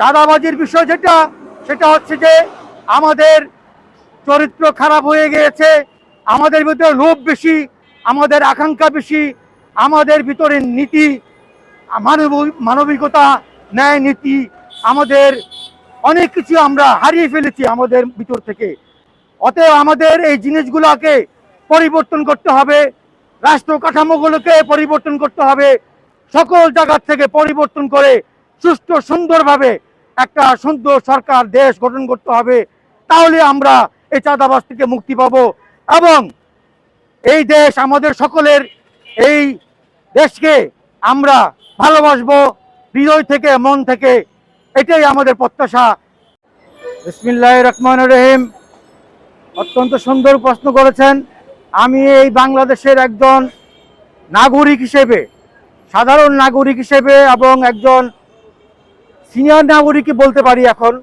চাঁদাবাজির বিষয় যেটা, সেটা হচ্ছে যে আমাদের চরিত্র খারাপ হয়ে গিয়েছে, আমাদের ভিতরে লোভ বেশি, আমাদের আকাঙ্ক্ষা বেশি, আমাদের ভিতরে নীতি, মানব, মানবিকতা, ন্যায় নীতি, আমাদের অনেক কিছু আমরা হারিয়ে ফেলেছি আমাদের ভিতর থেকে। অতএব আমাদের এই জিনিসগুলোকে পরিবর্তন করতে হবে, রাষ্ট্র কাঠামোগুলোকে পরিবর্তন করতে হবে, সকল জায়গা থেকে পরিবর্তন করে সুষ্ঠু, সুন্দরভাবে একটা সুন্দর সরকার দেশ গঠন করতে হবে, তাহলে আমরা এই চাঁদাবাস থেকে মুক্তি পাব। এবং এই দেশ আমাদের সকলের, এই দেশকে আমরা ভালোবাসবো, হৃদয় থেকে, মন থেকে, এটাই আমাদের প্রত্যাশা। বিসমিল্লাহ রহমান রহিম, অত্যন্ত সুন্দর প্রশ্ন করেছেন। আমি এই বাংলাদেশের একজন নাগরিক হিসেবে, সাধারণ নাগরিক হিসেবে এবং একজন সিনিয়র নাগরিকই বলতে পারি এখন,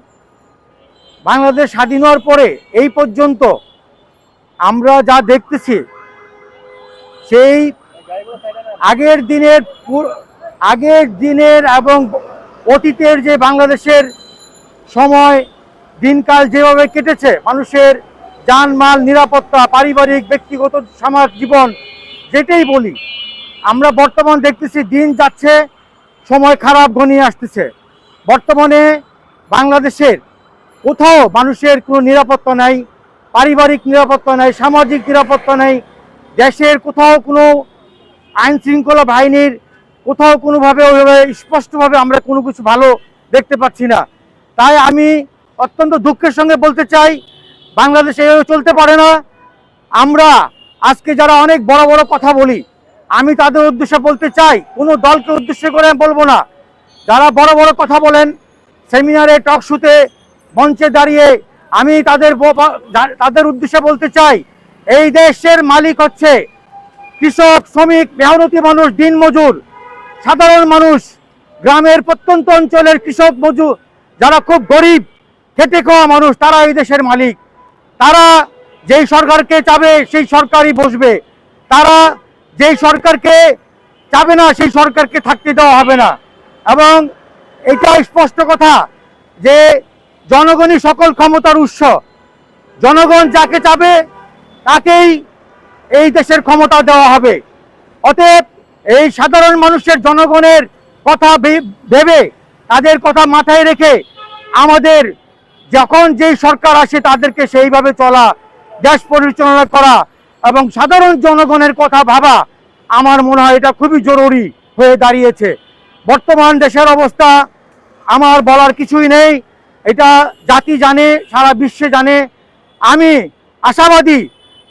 বাংলাদেশ স্বাধীন হওয়ার পরে এই পর্যন্ত আমরা যা দেখতেছি, সেই আগের দিনের আগের দিনের এবং অতীতের যে বাংলাদেশের সময়, দিনকাল যেভাবে কেটেছে, মানুষের জানমাল, নিরাপত্তা, পারিবারিক, ব্যক্তিগত, সমাজ, জীবন, যেটাই বলি, আমরা বর্তমান দেখতেছি দিন যাচ্ছে, সময় খারাপ ঘনিয়ে আসতেছে। বর্তমানে বাংলাদেশের কোথাও মানুষের কোনো নিরাপত্তা নাই, পারিবারিক নিরাপত্তা নাই, সামাজিক নিরাপত্তা নাই, দেশের কোথাও কোনো আইন শৃঙ্খলা বাহিনীর কোথাও কোনোভাবে ওইভাবে স্পষ্টভাবে আমরা কোনো কিছু ভালো দেখতে পাচ্ছি না। তাই আমি অত্যন্ত দুঃখের সঙ্গে বলতে চাই, বাংলাদেশ এভাবে চলতে পারে না। আমরা আজকে যারা অনেক বড় বড় কথা বলি, আমি তাদের উদ্দেশ্যে বলতে চাই, কোনো দলকে উদ্দেশ্য করে আমি বলব না। যারা বড় বড় কথা বলেন, সেমিনারে, টক শুতে মঞ্চে দাঁড়িয়ে আমি তাদের তাদের উদ্দেশ্যে বলতে চাই, এই দেশের মালিক হচ্ছে কৃষক, শ্রমিক, মেহনতি মানুষ দিনমজুর সাধারণ মানুষ, গ্রামের প্রত্যন্ত অঞ্চলের কৃষক মজুর, যারা খুব গরিব, খেটে খাওয়া মানুষ, তারা এই দেশের মালিক। তারা যেই সরকারকে চাবে, সেই সরকারই বসবে। তারা যেই সরকারকে চাবে না, সেই সরকারকে থাকতে দেওয়া হবে না। এবং এটা স্পষ্ট কথা যে জনগণই সকল ক্ষমতার উৎস। জনগণ যাকে চাবে, তাকেই এই দেশের ক্ষমতা দেওয়া হবে। অতএব এই সাধারণ মানুষের জনগণের কথা ভেবে, তাদের কথা মাথায় রেখে আমাদের যখন যেই সরকার আসে, তাদেরকে সেইভাবে চলা, দেশ পরিচালনা করা এবং সাধারণ জনগণের কথা ভাবা, আমার মনে হয় এটা খুবই জরুরি হয়ে দাঁড়িয়েছে। বর্তমান দেশের অবস্থা আমার বলার কিছুই নেই। এটা জাতি জানে, সারা বিশ্বে জানে। আমি আশাবাদী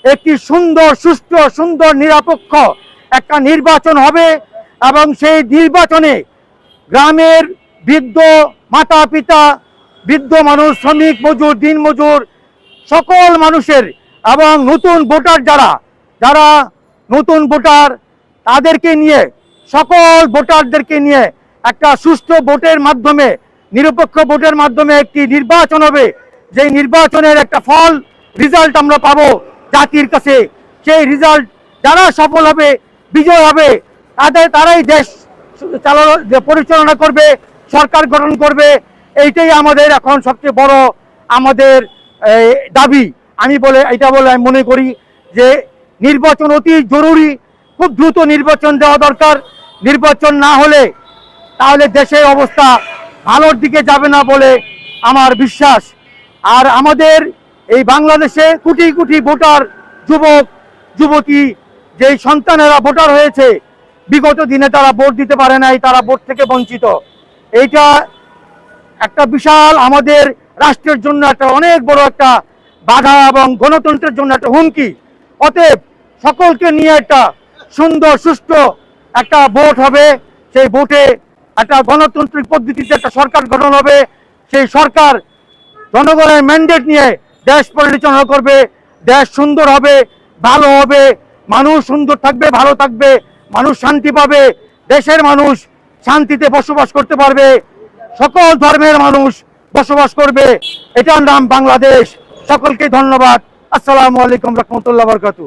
একটি সুন্দর, সুষ্ঠু, সুন্দর, নিরপেক্ষ একটা নির্বাচন হবে এবং সেই নির্বাচনে গ্রামের বৃদ্ধ মাতা পিতা বৃদ্ধ মানুষ, শ্রমিক মজুর, দিন মজুর, সকল মানুষের এবং নতুন ভোটার যারা যারা নতুন ভোটার, তাদেরকে নিয়ে সকল ভোটারদেরকে নিয়ে একটা সুষ্ঠু ভোটের মাধ্যমে, নিরপেক্ষ ভোটের মাধ্যমে একটি নির্বাচন হবে। যেই নির্বাচনের একটা ফল রেজাল্ট আমরা পাবো জাতির কাছে। সেই রেজাল্ট যারা সফল হবে, বিজয় হবে, তাদের, তারাই দেশ চালানো, পরিচালনা করবে, সরকার গঠন করবে। এইটাই আমাদের এখন সবচেয়ে বড় আমাদের দাবি। আমি বলে, এটা বলে আমি মনে করি যে নির্বাচন অতি জরুরি। খুব দ্রুত নির্বাচন দেওয়া দরকার। নির্বাচন না হলে তাহলে দেশের অবস্থা ভালোর দিকে যাবে না বলে আমার বিশ্বাস। আর আমাদের এই বাংলাদেশে কোটি কোটি ভোটার, যুবক, যুবতী, যেই সন্তানেরা ভোটার হয়েছে, বিগত দিনে তারা ভোট দিতে পারে নাই, তারা ভোট থেকে বঞ্চিত। এইটা একটা বিশাল আমাদের রাষ্ট্রের জন্য একটা অনেক বড় একটা বাধা এবং গণতন্ত্রের জন্য একটা হুমকি। অতএব সকলকে নিয়ে একটা সুন্দর, সুষ্ঠু একটা ভোট হবে, সেই ভোটে একটা গণতান্ত্রিক পদ্ধতিতে একটা সরকার গঠন হবে, সেই সরকার জনগণের ম্যান্ডেট নিয়ে দেশ পরিচালনা করবে, দেশ সুন্দর হবে, ভালো হবে, মানুষ সুন্দর থাকবে, ভালো থাকবে, মানুষ শান্তি পাবে, দেশের মানুষ শান্তিতে বসবাস করতে পারবে, সকল ধর্মের মানুষ বসবাস করবে, এটার নাম বাংলাদেশ। সকলকে ধন্যবাদ। আসসালামু আলাইকুম রহমতুল্লাহ বরকাতু